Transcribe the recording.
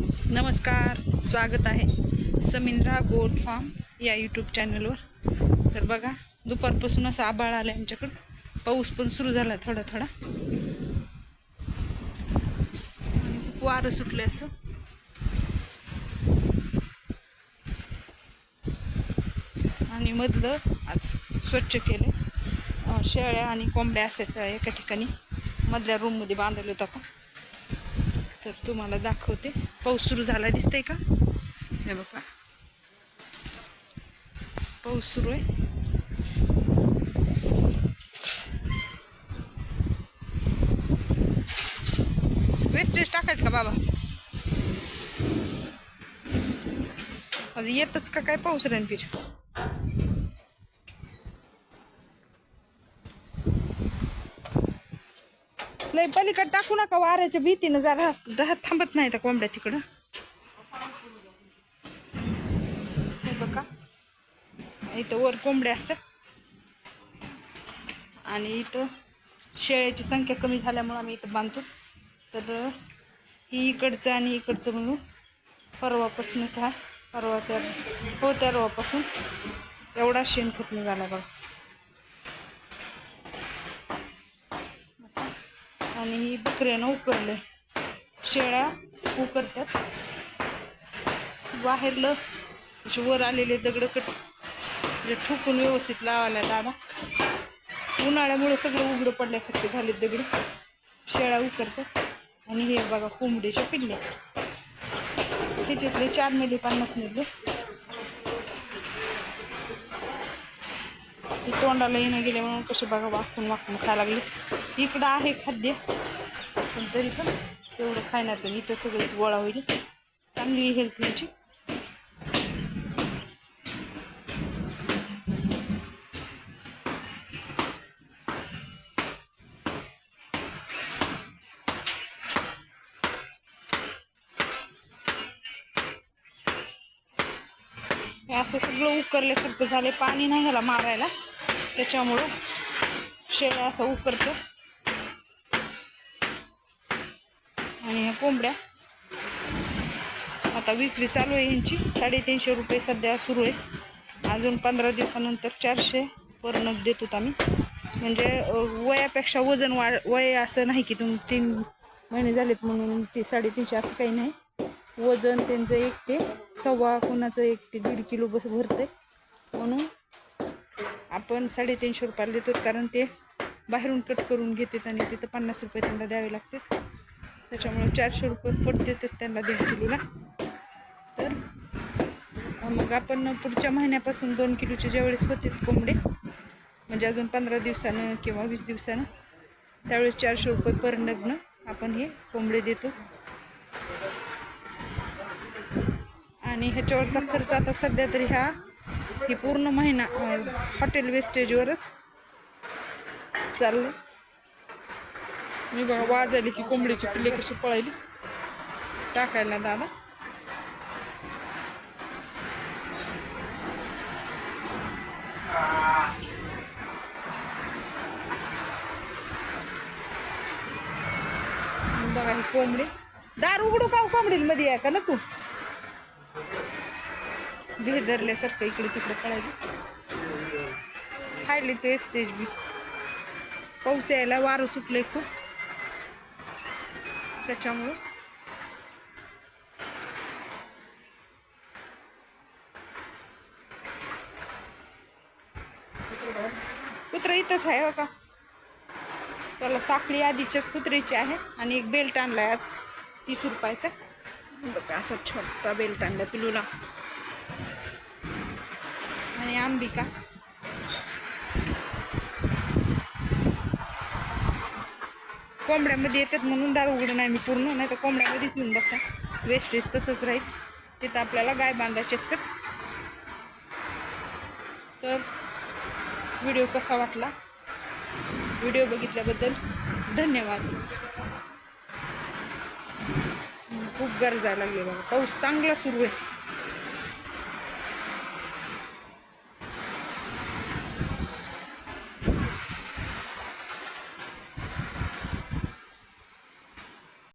नमस्कार स्वागत आहे समिंद्रा गोल्ड फार्म या यूट्यूब चॅनलवर तर बघा दुपारपासून असं आबाळ आलं आमच्याकडं. पाऊस पण सुरू झाला थोडा थोडा. खूप वारं सुटलं असं. आणि मधलं आज स्वच्छ केलं शेळ्या आणि कोंबड्या असतात एका ठिकाणी. मधल्या रूममध्ये बांधले होतं आपण तर तुम्हाला दाखवते. पाऊस सुरू झाला दिसतंय का? हे बघा. पाऊस सुरू आहे. वेस्टेज टाकायचं का बाबा? आज येतच का काय पाऊस रणवीर? लय पलीकडे टाकू नका वाऱ्याच्या भीतीनं जरा दहा थांबत नाही त्या कोंबड्या तिकडं. हे बघा. इथं वर कोंबड्या असतात. आणि इथं शेळ्याची संख्या कमी झाल्यामुळं आम्ही इथं बांधतो. तर ही इकडचं आणि इकडचं म्हणून परवापासूनच आहे परवा त्या हो त्या रवापासून एवढा शेणखत निघाला बघा. आणि ही बकऱ्यानं उकरले. शेळ्या उकरतात. बाहेरलं असे वर आलेले दगड कट म्हणजे ठोकून व्यवस्थित लावायला दादा उन्हाळ्यामुळे सगळं उघडं पडल्यासारखे झाले दगड. शेळ्या उकरतात. आणि हे बघा कोंबडीच्या पिल्ले त्याच्यातले चार मेले पन्नास मेले ते तोंडाला येणं गेले म्हणून कसे बघा वाकून वाकून खायला लागले. इकडं आहे खाद्य. पण तरी पण तेवढं खायनात इथं सगळीच गोळा होईल. चांगली हेल्थ यांची. असं सगळं उकरल्यासारखं झाले पाणी नाही ह्याला मारायला. त्याच्यामुळं शेळ्या असं उकरतं. आणि ह्या कोंबड्या. आता विक्री चालू आहे यांची साडेतीनशे रुपये सध्या सुरू आहे अजून पंधरा दिवसानंतर चारशे पर नग देतो आम्ही. म्हणजे वयापेक्षा वजन वाढ वय असं नाही की तुम्ही तीन महिने झालेत म्हणून ते साडेतीनशे असं काही नाही. वजन त्यांचं एक ते सव्वा कोणाचं एक ते दीड किलो बस भरतंय. म्हणून आपण साडेतीनशे रुपयाला देतो कारण ते बाहेरून कट करून घेतात आणि तिथं पन्नास रुपये त्यांना द्यावे लागतात. त्याच्यामुळे चारशे रुपये पडतेच त्यांना दीड किलोला. तर मग आपण पुढच्या महिन्यापासून दोन किलोचे ज्यावेळेस होते कोंबडे म्हणजे अजून पंधरा दिवसानं किंवा वीस दिवसानं त्यावेळेस चारशे रुपये पर नग्न आपण हे कोंबडे देतो. आणि ह्याच्यावरचा खर्च आता सध्या तरी ह्या ही पूर्ण महिना हॉटेल वेस्टेजवरच चाललं मी बघा वाज आली की कोंबडीची पिल्ले कशी पळायली टाकायला दादा. बघा ही कोंबडी. दार उघडू का हो कोंबडीमध्ये आहे का नको भेदरल्यासारखं इकडे तिकडे पळायचं खायली ते स्टेज बी पाऊस यायला वारं सुटलंय खूप. त्याच्यामुळं. कुत्र इथंच आहे हो का? त्याला साखळी आधीच्याच कुत्रीची आहे आणि एक बेल्ट आणलाय आज तीस रुपयाचा. बघा असा छोटा बेल्ट आणला पिलूला. आणि आंबिका कोंबड्यामध्ये येतात म्हणून दार उघडं नाही मी पूर्ण नाही तर कोंबड्यामध्येच येऊन बसतात. वेस्टेज तसंच राहील. तिथं आपल्याला गाय बांधायचे असतात. तर व्हिडिओ कसा वाटला? व्हिडिओ बघितल्याबद्दल धन्यवाद. खूप गरजा लागली बघा. पाऊस चांगला सुरू आहे.